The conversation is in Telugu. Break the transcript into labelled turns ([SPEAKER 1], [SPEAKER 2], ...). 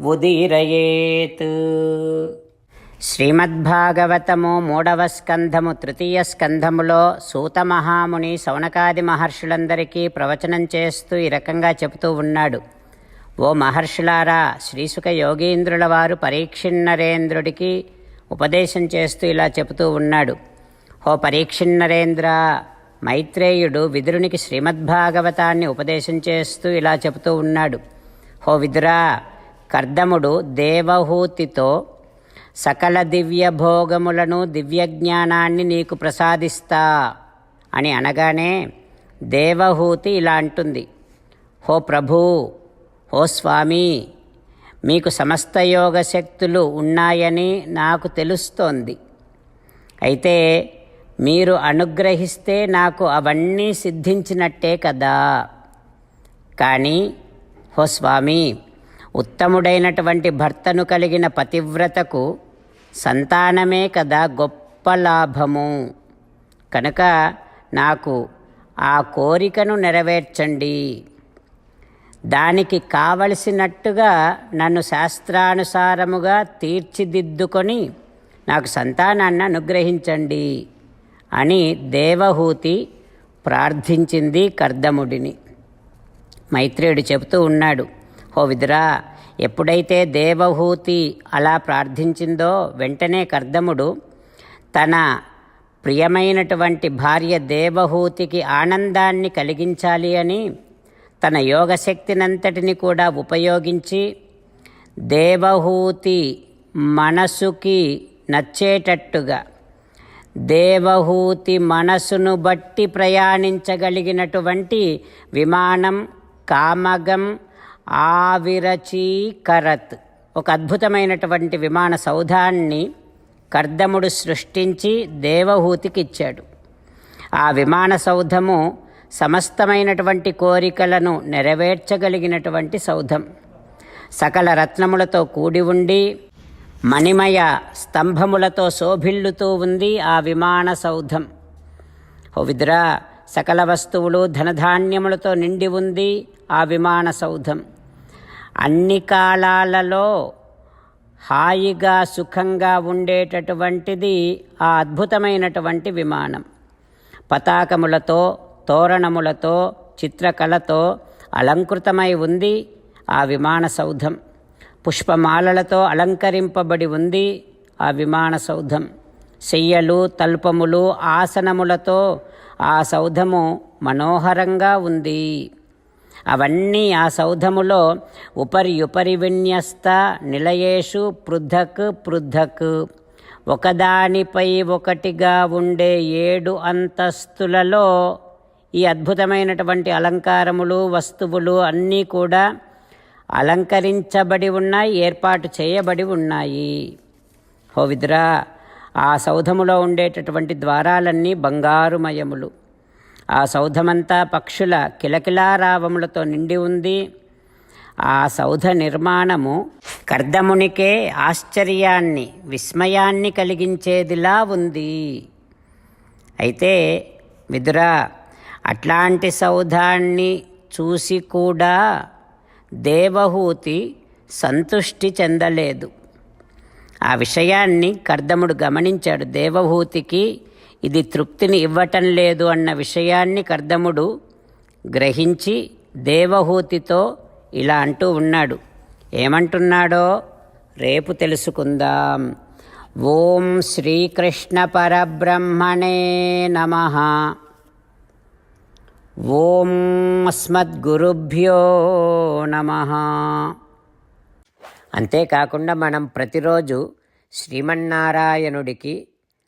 [SPEAKER 1] ఉదీరయేత్. శ్రీమద్భాగవతము మూడవ స్కంధము తృతీయ స్కంధములో సూత మహాముని సౌనకాది మహర్షులందరికీ ప్రవచనం చేస్తూ ఈ రకంగా చెబుతూ ఉన్నాడు. ఓ మహర్షులారా శ్రీసుక యోగీంద్రుల వారు పరీక్షిన్నరేంద్రుడికి ఉపదేశం చేస్తూ ఇలా చెబుతూ ఉన్నాడు. ఓ పరీక్షిన్నరేంద్ర మైత్రేయుడు విదురునికి శ్రీమద్భాగవతాన్ని ఉపదేశం చేస్తూ ఇలా చెబుతూ ఉన్నాడు. హో విదురా కర్దముడు దేవహూతితో సకల దివ్య భోగములను దివ్యజ్ఞానాన్ని నీకు ప్రసాదిస్తా అని అనగానే దేవహూతి ఇలా అంటుంది. హో ప్రభూ హో స్వామి మీకు సమస్త యోగ శక్తులు ఉన్నాయని నాకు తెలుస్తోంది. అయితే మీరు అనుగ్రహిస్తే నాకు అవన్నీ సిద్ధించినట్టే కదా. కానీ హో స్వామి ఉత్తముడైనటువంటి భర్తను కలిగిన పతివ్రతకు సంతానమే కదా గొప్ప లాభము. కనుక నాకు ఆ కోరికను నెరవేర్చండి. దానికి కావలసినట్టుగా నన్ను శాస్త్రానుసారముగా తీర్చిదిద్దుకొని నాకు సంతానాన్ని అనుగ్రహించండి అని దేవహూతి ప్రార్థించింది కర్దముడిని. మైత్రేయుడు చెబుతూ ఉన్నాడు. ఓ విదురా ఎప్పుడైతే దేవహూతి అలా ప్రార్థించిందో వెంటనే కర్దముడు తన ప్రియమైనటువంటి భార్య దేవహూతికి ఆనందాన్ని కలిగించాలి అని తన యోగశక్తినంతటిని కూడా ఉపయోగించి దేవహూతి మనసుకి నచ్చేటట్టుగా దేవహూతి మనసును బట్టి ప్రయాణించగలిగినటువంటి విమానం కామగం ఆవిరచీకరత్. ఒక అద్భుతమైనటువంటి విమాన సౌధాన్ని కర్దముడు సృష్టించి దేవహూతికి ఇచ్చాడు ఆ విమాన సౌధము సమస్తమైనటువంటి కోరికలను నెరవేర్చగలిగినటువంటి సౌధం. సకల రత్నములతో కూడి ఉండి మణిమయ స్తంభములతో శోభిల్లుతూ ఉంది ఆ విమాన సౌధం. హోవిద్రా సకల వస్తువులు ధనధాన్యములతో నిండి ఉంది ఆ విమాన సౌధం. అన్ని కాలాలలో హాయిగా సుఖంగా ఉండేటటువంటిది ఆ అద్భుతమైనటువంటి విమానం. పతాకములతో తోరణములతో చిత్రకళతో అలంకృతమై ఉంది ఆ విమాన సౌధం. పుష్పమాలలతో అలంకరింపబడి ఉంది ఆ విమాన సౌధం. శయ్యలు తల్పములు ఆసనములతో ఆ సౌధము మనోహరంగా ఉంది. అవన్నీ ఆ సౌధములో ఉపరి ఉపరి విన్యస్త నిలయేషు పృథక్ పృథక్ ఒకదానిపై ఒకటిగా ఉండే ఏడు అంతస్తులలో ఈ అద్భుతమైనటువంటి అలంకారములు వస్తువులు అన్నీ కూడా అలంకరించబడి ఉన్నాయి ఏర్పాటు చేయబడి ఉన్నాయి. హో ఆ సౌధములో ఉండేటటువంటి ద్వారాలన్నీ బంగారుమయములు. ఆ సౌధమంతా పక్షుల కిలకిలారావములతో నిండి ఉంది. ఆ సౌధ నిర్మాణము కర్దమునికే ఆశ్చర్యాన్ని విస్మయాన్ని కలిగించేదిలా ఉంది. అయితే విదురా అట్లాంటి సౌధాన్ని చూసి కూడా దేవహూతి సంతుష్టి చెందలేదు. ఆ విషయాన్ని కర్దముడు గమనించాడు దేవహూతికి. ఇది తృప్తిని ఇవ్వటం లేదు అన్న విషయాన్ని కర్దముడు గ్రహించి దేవహూతితో ఇలా అంటూ ఉన్నాడు. ఏమంటున్నాడో రేపు తెలుసుకుందాం. ఓం శ్రీకృష్ణ పరబ్రహ్మణే నమ. ఓం అస్మద్గురుభ్యో నమ. అంతేకాకుండా మనం ప్రతిరోజు శ్రీమన్నారాయణుడికి